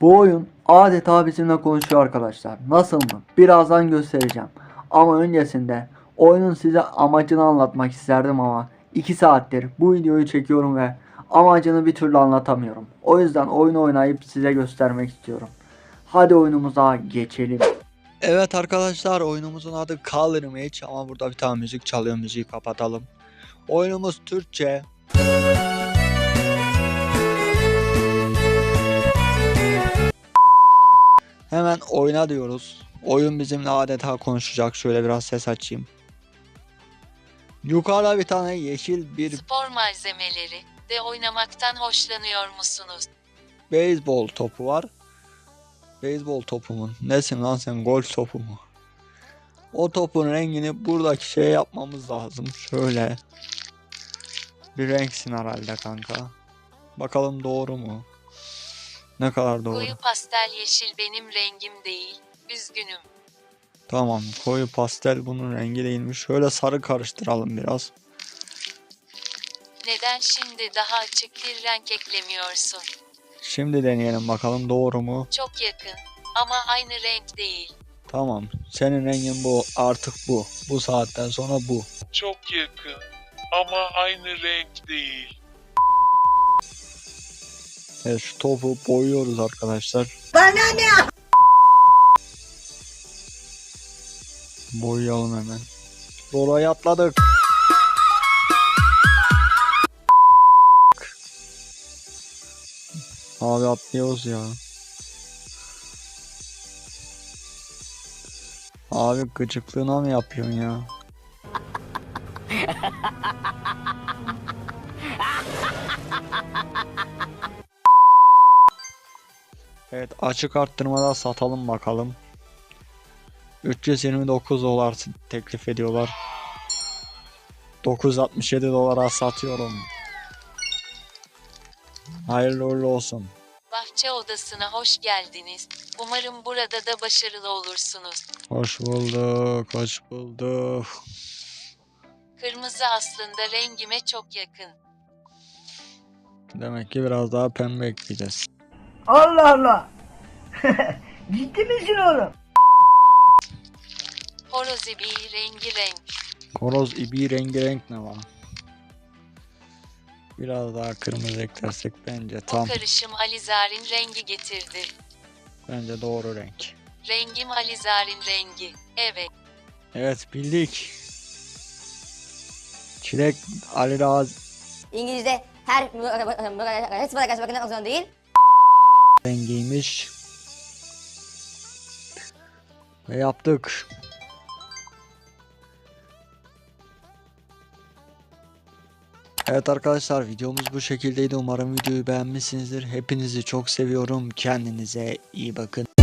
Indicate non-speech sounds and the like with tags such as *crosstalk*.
Bu oyun adeta bizimle konuşuyor arkadaşlar. Nasıl mı? Birazdan göstereceğim. Ama öncesinde oyunun size amacını anlatmak isterdim ama 2 saattir bu videoyu çekiyorum ve amacını bir türlü anlatamıyorum. O yüzden oyunu oynayıp size göstermek istiyorum. Hadi oyunumuza geçelim. Evet arkadaşlar oyunumuzun adı Color Image ama burada bir tane müzik çalıyor müziği kapatalım. Oyunumuz Türkçe. Oyna diyoruz. Oyun bizimle adeta konuşacak. Şöyle biraz ses açayım. Yukarıda bir tane yeşil bir Spor malzemeleri de oynamaktan hoşlanıyor musunuz? beyzbol topu var. Beyzbol topu mu? Nesin lan sen golf topu mu? O topun rengini buradaki şey yapmamız lazım. Şöyle. Bir renksin herhalde kanka. Bakalım doğru mu? Ne kadar doğru? Koyu pastel yeşil benim rengim değil. Üzgünüm. Tamam koyu pastel bunun rengi değilmiş. Şöyle sarı karıştıralım biraz. Neden şimdi daha açık bir renk eklemiyorsun? Şimdi deneyelim bakalım doğru mu? Çok yakın ama aynı renk değil. Tamam. Senin rengin bu. Artık bu. Bu saatten sonra bu. Çok yakın ama aynı renk değil. Evet şu topu boyuyoruz arkadaşlar. Boyayalım hemen. Orayı atladık. Abi atlıyoruz ya. Abi gıcıklığına mı yapıyorsun ya? *laughs* Evet açık arttırmada satalım bakalım. 329 dolar teklif ediyorlar. 967 dolara satıyorum. Hayırlı uğurlu olsun. Bahçe odasına hoş geldiniz. Umarım burada da başarılı olursunuz. Hoş bulduk, hoş bulduk. Kırmızı aslında rengime çok yakın. Demek ki biraz daha pembe ekleyeceğiz. Allah Allah. *laughs* Ciddi misin oğlum? Horoz ibiği rengi renk. Horoz ibi rengi renk ne var? Biraz daha kırmızı eklersek bence Bu tam karışım Alizar'ın rengi getirdi. bence doğru renk. Rengim Alizar'ın rengi. Evet. Evet bildik. Çilek Ali Raz İngilizce her *laughs* sıfata karşı bakılmak zorunda değil. Rengiymiş. Ve yaptık. Evet arkadaşlar videomuz bu şekildeydi. Umarım videoyu beğenmişsinizdir. Hepinizi çok seviyorum. Kendinize iyi bakın.